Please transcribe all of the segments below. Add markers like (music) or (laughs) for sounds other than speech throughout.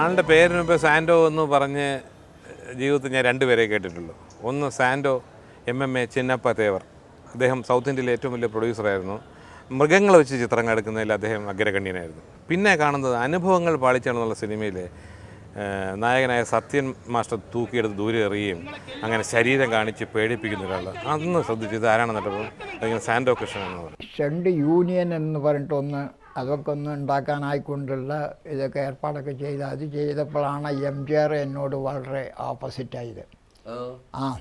ആളുടെ പേരിന് ഇപ്പോൾ സാൻഡോ എന്ന് പറഞ്ഞ് ജീവിതത്തിൽ ഞാൻ രണ്ടുപേരെ കേട്ടിട്ടുള്ളൂ. ഒന്ന് Sandow M M A Chinnappa Thevar. അദ്ദേഹം സൗത്ത് ഇന്ത്യയിലെ ഏറ്റവും വലിയ പ്രൊഡ്യൂസറായിരുന്നു മൃഗങ്ങളെ വെച്ച് ചിത്രങ്ങൾ എടുക്കുന്നതിൽ അദ്ദേഹം അഗ്രഗണ്യനായിരുന്നു പിന്നെ കാണുന്നത് അനുഭവങ്ങൾ പാളിച്ചാണെന്നുള്ള സിനിമയിൽ നായകനായ സത്യൻ മാസ്റ്റർ തൂക്കിയെടുത്ത് ദൂരെ എറിയുകയും അങ്ങനെ ശരീരം കാണിച്ച് പേടിപ്പിക്കുന്ന ഒരാൾ അന്ന് ശ്രദ്ധിച്ചത് ഇത് ആരാണെന്ന് അതിങ്ങനെ സാൻഡോ കൃഷ്ണൻ എന്ന് പറഞ്ഞു ഷണ്ട് യൂണിയൻ എന്ന് പറഞ്ഞിട്ടൊന്ന് അതൊക്കെ ഒന്ന് ഉണ്ടാക്കാനായിക്കൊണ്ടുള്ള ഇതൊക്കെ ഏർപ്പാടൊക്കെ ചെയ്ത് അത് ചെയ്തപ്പോഴാണ് എം ജി ആർ എന്നോട് വളരെ ഓപ്പോസിറ്റായത്. ആ.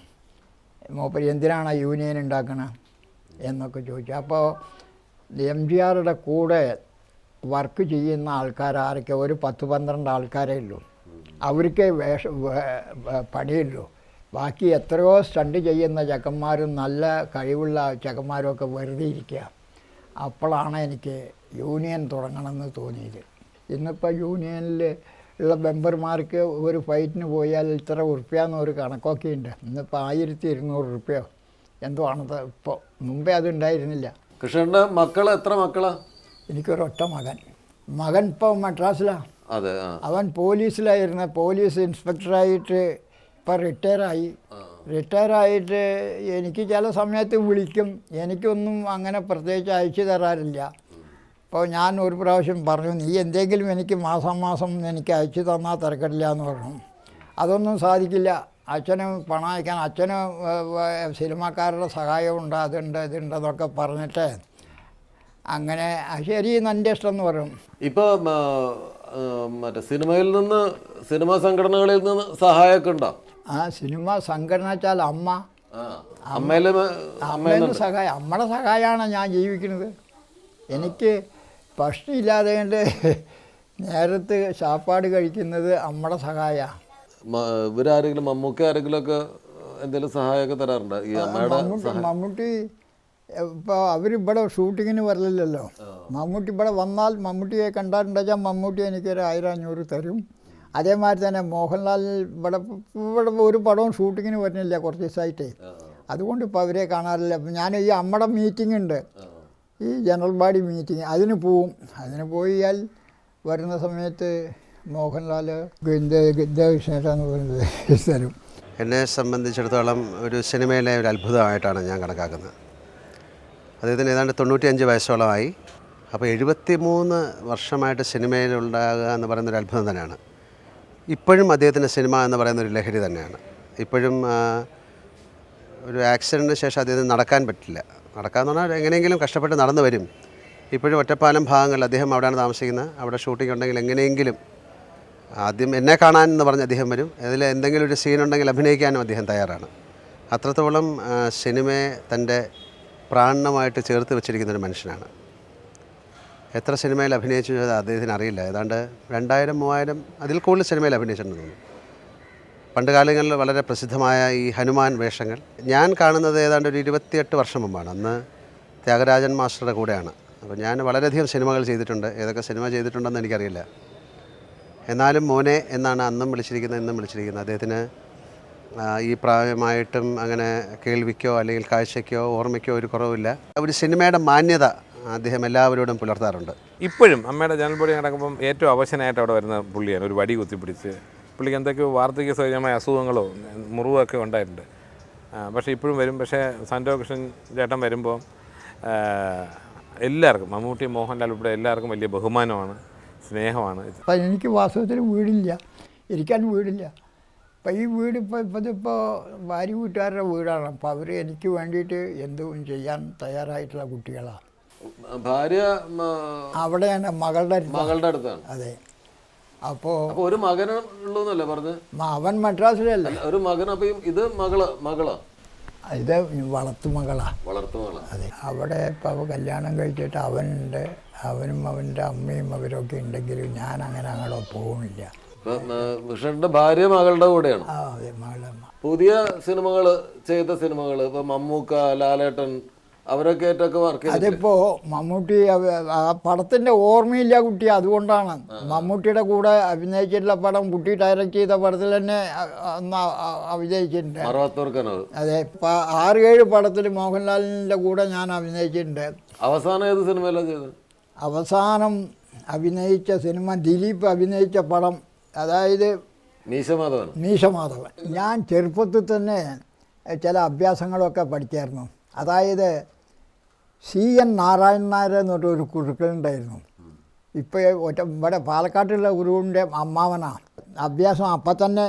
മൂപ്പര് എന്തിനാണ് യൂണിയൻ ഉണ്ടാക്കണത് എന്നൊക്കെ ചോദിച്ചു. അപ്പോൾ എം ജി ആറുടെ കൂടെ വർക്ക് ചെയ്യുന്ന ആൾക്കാർ ആരൊക്കെ ഒരു പത്ത് പന്ത്രണ്ട് ആൾക്കാരേ ഉള്ളൂ. അവർക്കേ വേഷ പണിയുള്ളൂ. ബാക്കി എത്രയോ സ്റ്റണ്ട് ചെയ്യുന്ന ചെക്കന്മാരും നല്ല കഴിവുള്ള ചെക്കന്മാരും ഒക്കെ വെറുതെ ഇരിക്കുക അപ്പോഴാണ് എനിക്ക് യൂണിയൻ തുടങ്ങണമെന്ന് തോന്നിയത്. ഇന്നിപ്പോൾ യൂണിയനിൽ ഉള്ള മെമ്പർമാർക്ക് ഒരു ഫൈറ്റിന് പോയാൽ ഇത്ര ഉറുപ്പ്യാന്ന് ഒരു കണക്കൊക്കെ ഉണ്ട് ഇന്നിപ്പോൾ ആയിരത്തി ഇരുന്നൂറ് ഉറുപ്പ്യോ? എന്തോ ആണത് ഇപ്പോൾ മുമ്പേ അതുണ്ടായിരുന്നില്ല. കൃഷ്ണന്റെ മക്കൾ എത്ര മക്കളാ? എനിക്കൊരൊറ്റ മകൻ. മകൻ ഇപ്പോൾ മദ്രാസിലാണ് അതെ അവൻ പോലീസിലായിരുന്ന. പോലീസ് ഇൻസ്പെക്ടറായിട്ട് ഇപ്പം റിട്ടയറായി. റിട്ടയറായിട്ട് എനിക്ക് ചില സമയത്ത് വിളിക്കും. എനിക്കൊന്നും അങ്ങനെ പ്രത്യേകിച്ച് അയച്ചു തരാറില്ല. അപ്പോൾ ഞാൻ ഒരു പ്രാവശ്യം പറഞ്ഞു നീ എന്തെങ്കിലും എനിക്ക് മാസം മാസം എനിക്ക് അയച്ചു തന്നാൽ തിരക്കില്ല എന്ന് പറഞ്ഞു. അതൊന്നും സാധിക്കില്ല. അച്ഛന് പണം അയക്കാൻ അച്ഛന് സിനിമാക്കാരുടെ സഹായമുണ്ട് അതുണ്ട് ഇതുണ്ട് എന്നൊക്കെ പറഞ്ഞിട്ട് അങ്ങനെ ശരി എന്റെ ഇഷ്ടം എന്ന് പറയും ഇപ്പൊ മറ്റേ സിനിമയിൽ നിന്ന് സിനിമാ സംഘടനകളിൽ നിന്ന് സഹായമൊക്കെ ഉണ്ടോ? ആ സിനിമ സംഘടന വെച്ചാൽ അമ്മ. അമ്മയിൽ അമ്മേന്റെ സഹായം അമ്മയുടെ സഹായമാണ് ഞാൻ ജീവിക്കുന്നത്. എനിക്ക് ഭക്ഷണമില്ലാതെ കൊണ്ട് നേരത്ത് ചാപ്പാട് കഴിക്കുന്നത് അമ്മയുടെ സഹായമാണ് ഇവരാരെങ്കിലും മമ്മൂക്ക ആരെങ്കിലും ഒക്കെ എന്തെങ്കിലും സഹായമൊക്കെ തരാറുണ്ട്? ഈ അമ്മയുടെ മമ്മൂട്ടി ഇപ്പോൾ അവരിവിടെ ഷൂട്ടിങ്ങിന് വരലില്ലല്ലോ. മമ്മൂട്ടി ഇവിടെ വന്നാൽ മമ്മൂട്ടിയെ കണ്ടാലുണ്ടെച്ചാൽ മമ്മൂട്ടി എനിക്കൊരു ആയിരം അഞ്ഞൂറ് തരും. അതേമാതിരി തന്നെ മോഹൻലാൽ ഇവിടെ ഇവിടെ ഒരു പടവും ഷൂട്ടിങ്ങിന് വരുന്നില്ല കുറച്ച് ദിവസമായിട്ടേ. അതുകൊണ്ട് ഇപ്പോൾ അവരെ കാണാറില്ല. ഞാൻ ഈ അമ്മയുടെ മീറ്റിംഗ് ഉണ്ട്. ഈ ജനറൽ ബോഡി മീറ്റിംഗ് അതിന് പോവും. അതിന് പോയാൽ വരുന്ന സമയത്ത് മോഹൻലാൽ എന്ന് പറയുന്നത് (laughs) തരും. എന്നെ സംബന്ധിച്ചിടത്തോളം ഒരു സിനിമയിലെ ഒരു അത്ഭുതമായിട്ടാണ് ഞാൻ കണക്കാക്കുന്നത്. അദ്ദേഹത്തിന് ഏതാണ്ട് തൊണ്ണൂറ്റിയഞ്ച് വയസ്സോളമായി. അപ്പോൾ എഴുപത്തി മൂന്ന് വർഷമായിട്ട് സിനിമയിലുണ്ടാകുക എന്ന് പറയുന്ന ഒരു അത്ഭുതം തന്നെയാണ്. ഇപ്പോഴും അദ്ദേഹത്തിന്റെ സിനിമ എന്ന് പറയുന്ന ഒരു ലഹരി തന്നെയാണ്. ഇപ്പോഴും ഒരു ആക്സിഡന്റിന് ശേഷം അദ്ദേഹത്തിന് നടക്കാൻ പറ്റില്ല. നടക്കാമെന്ന് പറഞ്ഞാൽ എങ്ങനെയെങ്കിലും കഷ്ടപ്പെട്ട് നടന്നു വരും. ഇപ്പോഴും ഒറ്റപ്പാലം ഭാഗങ്ങളിൽ അദ്ദേഹം അവിടെയാണ് താമസിക്കുന്നത്. അവിടെ ഷൂട്ടിംഗ് ഉണ്ടെങ്കിൽ എങ്ങനെയെങ്കിലും ആദ്യം എന്നെ കാണാൻ എന്ന് പറഞ്ഞ് അദ്ദേഹം വരും. അതിൽ എന്തെങ്കിലും ഒരു സീനുണ്ടെങ്കിൽ അഭിനയിക്കാനും അദ്ദേഹം തയ്യാറാണ്. അത്രത്തോളം സിനിമയെ തന്റെ പ്രാണമായിട്ട് ചേർത്ത് വെച്ചിരിക്കുന്ന ഒരു മനുഷ്യനാണ്. എത്ര സിനിമയിൽ അഭിനയിച്ചു അദ്ദേഹത്തിന് അറിയില്ല. ഏതാണ്ട് രണ്ടായിരം മൂവായിരം അതിൽ കൂടുതൽ സിനിമയിൽ അഭിനയിച്ചിട്ടുണ്ട് തോന്നുന്നു. പണ്ട് കാലങ്ങളിൽ വളരെ പ്രസിദ്ധമായ ഈ ഹനുമാൻ വേഷങ്ങൾ. ഞാൻ കാണുന്നത് ഏതാണ്ട് ഒരു ഇരുപത്തിയെട്ട് വർഷം മുമ്പാണ്. അന്ന് ത്യാഗരാജൻ മാസ്റ്ററുടെ കൂടെയാണ്. അപ്പോൾ ഞാൻ വളരെയധികം സിനിമകൾ ചെയ്തിട്ടുണ്ട്. ഏതൊക്കെ സിനിമ ചെയ്തിട്ടുണ്ടെന്ന് എനിക്കറിയില്ല. എന്നാലും മോനെ എന്നാണ് അന്നും വിളിച്ചിരിക്കുന്നത് ഇന്നും വിളിച്ചിരിക്കുന്നത്. അദ്ദേഹത്തിന് ഈ പ്രായമായിട്ടും അങ്ങനെ കേൾവിക്കോ അല്ലെങ്കിൽ കാഴ്ചയ്ക്കോ ഓർമ്മയ്ക്കോ ഒരു കുറവില്ല ഒരു സിനിമയുടെ മാന്യത അദ്ദേഹം എല്ലാവരോടും പുലർത്താറുണ്ട്. ഇപ്പോഴും അമ്മയുടെ ജനൽ പൊടി നടക്കുമ്പം ഏറ്റവും അവശനായിട്ട് അവിടെ വരുന്ന പുള്ളിയാണ്. ഒരു വടി കുത്തിപ്പിടിച്ച് പുള്ളിക്ക് എന്തൊക്കെയോ വാർദ്ധക്യ സഹജമായ അസുഖങ്ങളോ മുറിവൊക്കെ ഉണ്ടായിട്ടുണ്ട്. പക്ഷേ ഇപ്പോഴും വരും. പക്ഷേ സഞ്ജോ കൃഷ്ണൻ ചേട്ടൻ വരുമ്പോൾ എല്ലാവർക്കും മമ്മൂട്ടി മോഹൻലാൽ ഉൾപ്പെടെ എല്ലാവർക്കും വലിയ ബഹുമാനമാണ് സ്നേഹമാണ്. അപ്പം എനിക്ക് വാസ്തവത്തിൽ വീടില്ല. ഇരിക്കാൻ വീടില്ല. അപ്പം ഈ വീട് ഇപ്പോൾ ഇപ്പതിപ്പോൾ ഭാര്യ വീട്ടുകാരുടെ വീടാണ്. അപ്പോൾ അവർ എനിക്ക് വേണ്ടിയിട്ട് എന്തും ചെയ്യാൻ തയ്യാറായിട്ടുള്ള കുട്ടികളാണ്. ഭാര്യ അവിടെ അവിടെയാണ് മകളുടെ മകളുടെ അടുത്താണ്. അതെ. അപ്പോ ഒരു മകനുള്ളൂന്നല്ലേ പറഞ്ഞ്? അവൻ മദ്രാസിലല്ല? ഒരു മകൻ അപ്പൊ ഇത് മകൾ മകളാ? ഇത് വളർത്തു മകളാ. വളർത്തു മകളാ. അതെ. അവിടെ ഇപ്പോൾ കല്യാണം കഴിച്ചിട്ട് അവനുണ്ട് അവനും അവന്റെ അമ്മയും അവരൊക്കെ ഉണ്ടെങ്കിലും ഞാൻ അങ്ങനെ അങ്ങോട്ട് പോകുന്നില്ല ഇപ്പൊ കൃഷ്ണന്റെ ഭാര്യ മകളുടെ കൂടെയാണ്. പുതിയ സിനിമകൾ ചെയ്ത സിനിമകൾ ഇപ്പൊ മമ്മൂക്ക ലാലേട്ടൻ അവരൊക്കെ ആയിട്ടൊക്കെ വർക്ക് അതിപ്പോ മമ്മൂട്ടി ആ പടത്തിന്റെ ഓർമ്മയില്ല കുട്ടി അതുകൊണ്ടാണ്. മമ്മൂട്ടിയുടെ കൂടെ അഭിനയിച്ചിട്ടുള്ള പടം കുട്ടി ഡയറക്റ്റ് ചെയ്ത പടത്തിൽ തന്നെ അഭിനയിച്ചിട്ടുണ്ട്. അതെ. ഇപ്പൊ ആറ് ഏഴ് പടത്തിൽ മോഹൻലാലിന്റെ കൂടെ ഞാൻ അഭിനയിച്ചിട്ടുണ്ട്. അവസാനം ഏത് സിനിമയിലാണ് ചെയ്തത്? അവസാനം അഭിനയിച്ച സിനിമ ദിലീപ് അഭിനയിച്ച പടം അതായത് മീശമാധവൻ. മീശമാധവൻ. ഞാൻ ചെറുപ്പത്തിൽ തന്നെ ചില അഭ്യാസങ്ങളൊക്കെ പഠിച്ചായിരുന്നു. അതായത് സി എൻ നാരായണൻ നായർ എന്നൊരു ഒരു കുരുക്കളുണ്ടായിരുന്നു ഇപ്പോൾ ഒറ്റ ഇവിടെ പാലക്കാട്ടുള്ള ഗുരുവിന്റെ അമ്മാവനാണ് അഭ്യാസം അപ്പം തന്നെ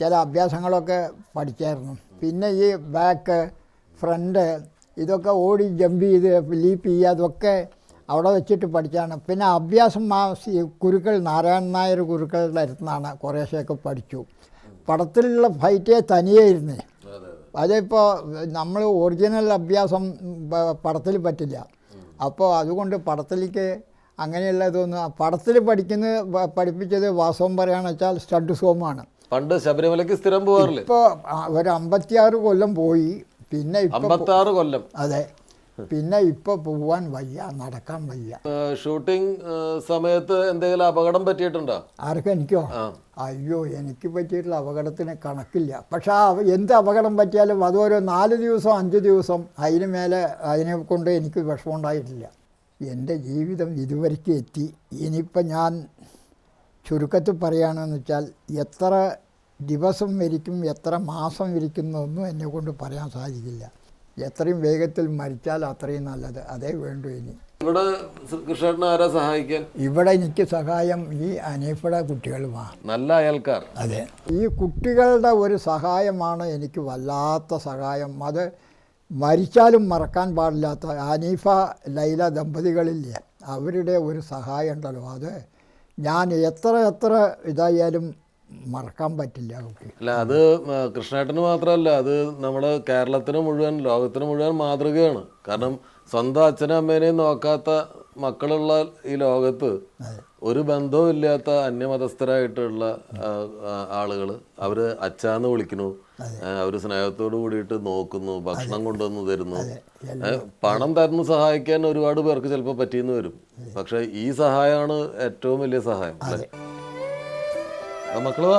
ചില അഭ്യാസങ്ങളൊക്കെ പഠിച്ചായിരുന്നു. പിന്നെ ഈ ബാക്ക് ഫ്രണ്ട് ഇതൊക്കെ ഓടി ജമ്പ് ചെയ്ത് ലീപ്പ് ചെയ്യുക അതൊക്കെ അവിടെ വെച്ചിട്ട് പഠിച്ചാണ്. പിന്നെ അഭ്യാസം ആ കുരുക്കൾ നാരായണൻ നായർ കുരുക്കളുടെ അടുത്തുനിന്നാണ് കുറേശ്ശെയൊക്കെ പഠിച്ചു. പടത്തിലുള്ള ഫൈറ്റേ തനിയേ ഇരുന്നേ. അതിപ്പോൾ നമ്മൾ ഒറിജിനൽ അഭ്യാസം പടത്തിൽ പറ്റില്ല. അപ്പോൾ അതുകൊണ്ട് പടത്തിലേക്ക് അങ്ങനെയുള്ള ഇതൊന്നും പടത്തിൽ പഠിക്കുന്ന പഠിപ്പിച്ചത് വാസവം പറയുകയാണെന്ന് വെച്ചാൽ സ്റ്റഡ് സോമാണ്. പണ്ട് ശബരിമലക്ക് സ്ഥിരം പോകാറില്ല ഇപ്പോൾ ഒരു അമ്പത്തിയാറ് കൊല്ലം പോയി. പിന്നെ ഇപ്പം അമ്പത്തി ആറ് കൊല്ലം. അതെ. പിന്നെ ഇപ്പൊ പോവാൻ വയ്യ നടക്കാൻ വയ്യ. ഷൂട്ടിംഗ് സമയത്ത് എന്തെങ്കിലും അപകടം പറ്റിയിട്ടുണ്ടോ? ആർക്കും എനിക്കോ? അയ്യോ എനിക്ക് പറ്റിയിട്ടുള്ള അപകടത്തിന് കണക്കില്ല. പക്ഷെ ആ എന്ത് അപകടം പറ്റിയാലും അതോരോ നാല് ദിവസം അഞ്ച് ദിവസം അതിന് മേലെ അതിനെ കൊണ്ട് എനിക്ക് വിഷമമുണ്ടായിട്ടില്ല എന്റെ ജീവിതം ഇതുവരയ്ക്ക് എത്തി. ഇനിയിപ്പോൾ ഞാൻ ചുരുക്കത്തിൽ പറയുകയാണെന്ന് വെച്ചാൽ എത്ര ദിവസം ഇരിക്കും എത്ര മാസം ഇരിക്കുന്നൊന്നും എന്നെ കൊണ്ട് പറയാൻ സാധിക്കില്ല. എത്രയും വേഗത്തിൽ മരിച്ചാൽ അത്രയും നല്ലത്. അതേ വേണ്ടു ഇനി. ഇവിടെ കൃഷ്ണേട്ടനെ ആരാ സഹായിക്കാൻ? ഇവിടെ എനിക്ക് സഹായം ഈ അനീഫയുടെ കുട്ടികളുമാണ് നല്ല അയൽക്കാർ. അതെ. ഈ കുട്ടികളുടെ ഒരു സഹായമാണ് എനിക്ക് വല്ലാത്ത സഹായം. അത് മരിച്ചാലും മറക്കാൻ പാടില്ലാത്ത അനീഫ ലൈല ദമ്പതികളില്ലേ അവരുടെ ഒരു സഹായം ഉണ്ടല്ലോ. അത് ഞാൻ എത്ര എത്ര ഇതായാലും മറക്കാൻ പറ്റില്ല അവർക്ക്. അല്ല അത് കൃഷ്ണേട്ടന് മാത്രമല്ല അത് നമ്മുടെ കേരളത്തിന് മുഴുവൻ ലോകത്തിന് മുഴുവൻ മാതൃകയാണ്. കാരണം സ്വന്തം അച്ഛനും അമ്മേനെയും നോക്കാത്ത മക്കളുള്ള ഈ ലോകത്ത് ഒരു ബന്ധവും ഇല്ലാത്ത അന്യമതസ്ഥരായിട്ടുള്ള ആളുകൾ അവർ അച്ഛാന്ന് വിളിക്കുന്നു. അവർ സ്നേഹത്തോട് കൂടിയിട്ട് നോക്കുന്നു ഭക്ഷണം കൊണ്ടുവന്ന് തരുന്നു. പണം തരുന്നു സഹായിക്കാൻ ഒരുപാട് പേർക്ക് ചിലപ്പോൾ പറ്റിയെന്ന് വരും. പക്ഷെ ഈ സഹായമാണ് ഏറ്റവും വലിയ സഹായം. അല്ലേ? ആ മക്കൾ വാ.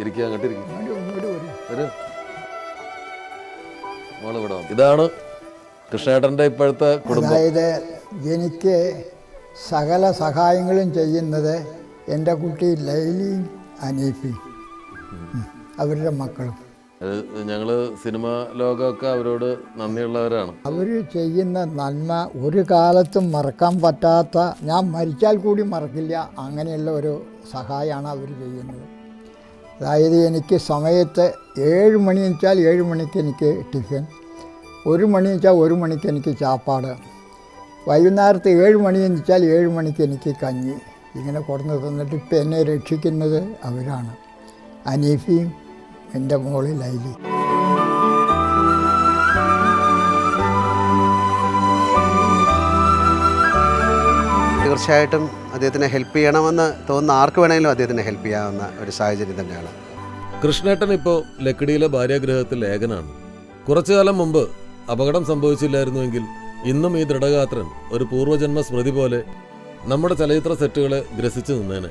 ഇരിക്കുക അങ്ങോട്ട് ഇരിക്കും. ഇതാണ് കൃഷ്ണേട്ടന്റെ ഇപ്പോഴത്തെ കുടുംബം. അതായത് എനിക്ക് സകല സഹായങ്ങളും ചെയ്യുന്നത് എന്റെ കുട്ടി ലൈലിയും അനീഫിയും അവരുടെ മക്കളും. അത് ഞങ്ങൾ സിനിമ ലോകമൊക്കെ അവരോട് നന്ദിയുള്ളവരാണ്. അവർ ചെയ്യുന്ന നന്മ ഒരു കാലത്തും മറക്കാൻ പറ്റാത്ത ഞാൻ മരിച്ചാൽ കൂടി മറക്കില്ല അങ്ങനെയുള്ള ഒരു സഹായമാണ് അവർ ചെയ്യുന്നത്. അതായത് എനിക്ക് സമയത്ത് ഏഴ് മണി വെച്ചാൽ ഏഴ് മണിക്ക് എനിക്ക് ടിഫിൻ ഒരു മണി വെച്ചാൽ ഒരു മണിക്ക് എനിക്ക് ചാപ്പാട് വൈകുന്നേരത്ത് ഏഴ് മണി വെച്ചാൽ ഏഴ് മണിക്ക് എനിക്ക് കഞ്ഞി ഇങ്ങനെ കൊടുന്ന് തന്നിട്ട് ഇപ്പം എന്നെ രക്ഷിക്കുന്നത് അവരാണ്. അനീഫിയും എന്റെ മോളിൽ ലൈലി. തീർച്ചയായിട്ടും അദ്ദേഹത്തിനെ ഹെൽപ്പ് ചെയ്യണമെന്ന് തോന്നുന്ന ആർക്ക് വേണമെങ്കിലും അദ്ദേഹത്തിനെ ഹെൽപ്പ് ചെയ്യാവുന്ന ഒരു സാഹചര്യം തന്നെയാണ്. കൃഷ്ണേട്ടൻ ഇപ്പോൾ ലക്കിടിയിലെ ഭാര്യാഗ്രഹത്തിൽ ലേഖനാണ് കുറച്ചു കാലം മുമ്പ് അപകടം സംഭവിച്ചില്ലായിരുന്നുവെങ്കിൽ ഇന്നും ഈ ദൃഢഗാത്രൻ ഒരു പൂർവജന്മ സ്മൃതി പോലെ നമ്മുടെ ചലച്ചിത്ര സെറ്റുകളെ ഗ്രസിച്ചു നിന്നേനെ.